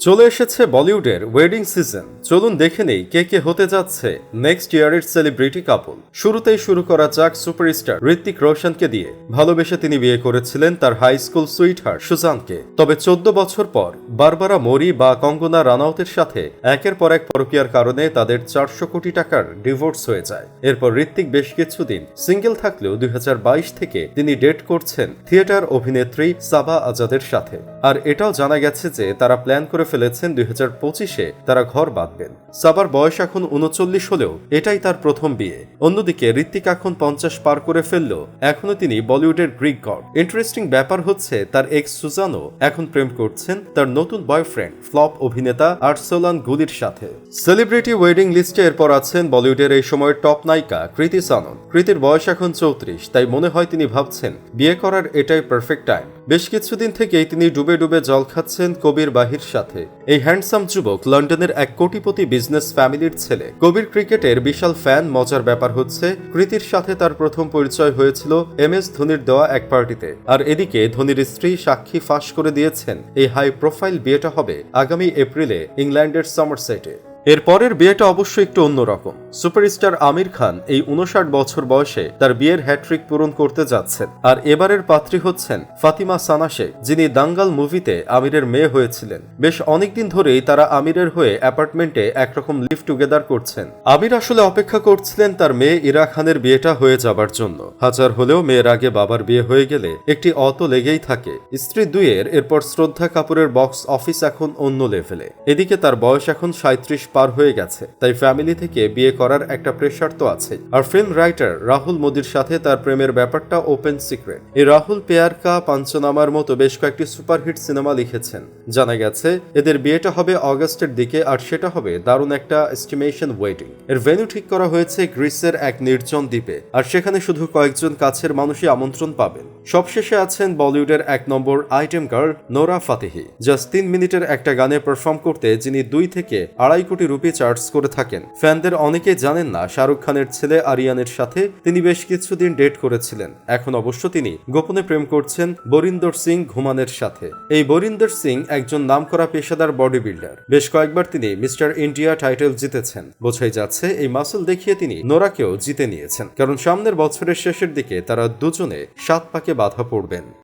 চলে এসেছে বলিউডের ওয়েডিং সিজন চলুন দেখে নেই কে কে হতে যাচ্ছে নেক্সট ইয়ারের সেলিব্রিটি কাপল শুরুতেই শুরু করা যাক সুপারস্টার ঋত্বিক রোশনকে দিয়ে। ভালোবেসে তিনি বিয়ে করেছিলেন তার হাই স্কুল সুইটহার সুজানকে। তবে চোদ্দ বছর পর বারবারা মরি বা কঙ্গনা রানাউতের সাথে একের পর এক পরকীয়ার কারণে তাদের চারশো কোটি টাকার ডিভোর্স হয়ে যায়। এরপর ঋত্বিক বেশ কিছুদিন সিঙ্গেল থাকলেও দুই হাজার বাইশ থেকে তিনি ডেট করছেন থিয়েটার অভিনেত্রী সাবা আজাদের সাথে। আর এটাও জানা গেছে যে তারা প্ল্যান করে ফেলেছেন দুই হাজার পঁচিশে, তারা ঘর বাঁধবেন। সাবার বয়স এখন উনচল্লিশ হলেও এটাই তার প্রথম বিয়ে। অন্যদিকে ঋত্বিক এখন পঞ্চাশ পার করে ফেললেও এখনও তিনি বলিউডের গ্রিক গড। ইন্টারেস্টিং ব্যাপার হচ্ছে তার এক্স সুজানো এখন প্রেম করছেন তার নতুন বয়ফ্রেন্ড, ফ্লপ অভিনেতা আর্সলান গুলির সাথে। সেলিব্রিটি ওয়েডিং লিস্টে এরপর আছেন বলিউডের এই সময়ের টপ নায়িকা কৃতি সানন। কৃতির বয়স এখন চৌত্রিশ, তাই মনে হয় তিনি ভাবছেন, বিয়ে করার এটাই পারফেক্ট টাইম বেশ কিছুদিন থেকেই তিনি ডুবে ডুবে জল খাচ্ছেন কবির বাহির সাথে। এই হ্যান্ডসাম যুবক লন্ডনের এক কোটিপতি বিজনেস ফ্যামিলির ছেলে। কবির ক্রিকেটের বিশাল ফ্যান, মজার ব্যাপার হচ্ছে, কৃতির সাথে তার প্রথম পরিচয় হয়েছিল এম এস ধোনির দেওয়া এক পার্টিতে। আর এদিকে ধোনির স্ত্রী সাক্ষী ফাঁস করে দিয়েছেন, এই হাই প্রোফাইল বিয়েটা হবে আগামী এপ্রিলে ইংল্যান্ডের সামারসেটে। এর পরের বিয়েটা অবশ্যই একটু অন্যরকম। সুপারস্টার আমির খান এই উনষাট বছর বয়সে তার বিয়ের হ্যাট্রিক পূরণ করতে যাচ্ছেন। আর এবারের পাত্রী হচ্ছেন ফাতিমা সানাশে যিনি দাঙ্গাল মুভিতে আমিরের মেয়ে হয়েছিলেন। বেশ অনেকদিন ধরেই তারা আমিরের হয়ে অ্যাপার্টমেন্টে একরকম লিভ টুগেদার করছেন। আমির আসলে অপেক্ষা করছিলেন তার মেয়ে ইরা খানের বিয়েটা হয়ে যাবার জন্য। হাজার হলেও মেয়ের আগে বাবার বিয়ে হয়ে গেলে একটি অত লেগেই থাকে। স্ত্রী দুয়ের এরপর শ্রদ্ধা কাপুরের বক্স অফিস এখন অন্য লেভেলে। এদিকে তার বয়স এখন সাঁত্রিশ পার হয়ে গেছে, তাই ফ্যামিলি থেকে বিয়ে করার একটা প্রেশার তো আছেই। আর ফিল্ম রাইটার রাহুল মোদির সাথে তার প্রেমের ব্যাপারটা ওপেন সিক্রেট এই রাহুল পেয়ার কা পাঞ্চনামার মতো বেশ কয়েকটি সুপারহিট সিনেমা লিখেছেন। জানা গেছে, এদের বিয়েটা হবে অগস্টের দিকে আর সেটা হবে দারুণ একটা এস্টিমেশন ওয়েডিং এর ভেন্যু ঠিক করা হয়েছে গ্রিসের এক নির্জন দ্বীপে। আর সেখানে শুধু কয়েকজন কাছের মানুষই আমন্ত্রণ পাবেন। সবশেষে আছেন বলিউডের এক নম্বর item girl Nora Fatehi. Just তিন মিনিটের একটা গানে পারফর্ম করতে যিনি দুই থেকে আড়াই কোটি রুপি চার্জ করে থাকেন। ফ্যানদের অনেকে জানেন না, শাহরুখ খানের ছেলে আরিয়ানের সাথে তিনি বেশ কিছুদিন ডেট করেছিলেন। এখন অবশ্য তিনি গোপনে প্রেম করছেন বরিন্দর সিং ঘুমানের সাথে। এই বরিন্দর সিং একজন নামকরা পেশাদার বডি বিল্ডার বেশ কয়েকবার তিনি মিস্টার ইন্ডিয়া টাইটেল জিতেছেন। বোঝাই যাচ্ছে, এই মাসল দেখিয়ে তিনি নোরাকেও জিতে নিয়েছেন। কারণ সামনের বছরের শেষের দিকে তারা দুজনে সাত পাকে বাধা পড়বেন।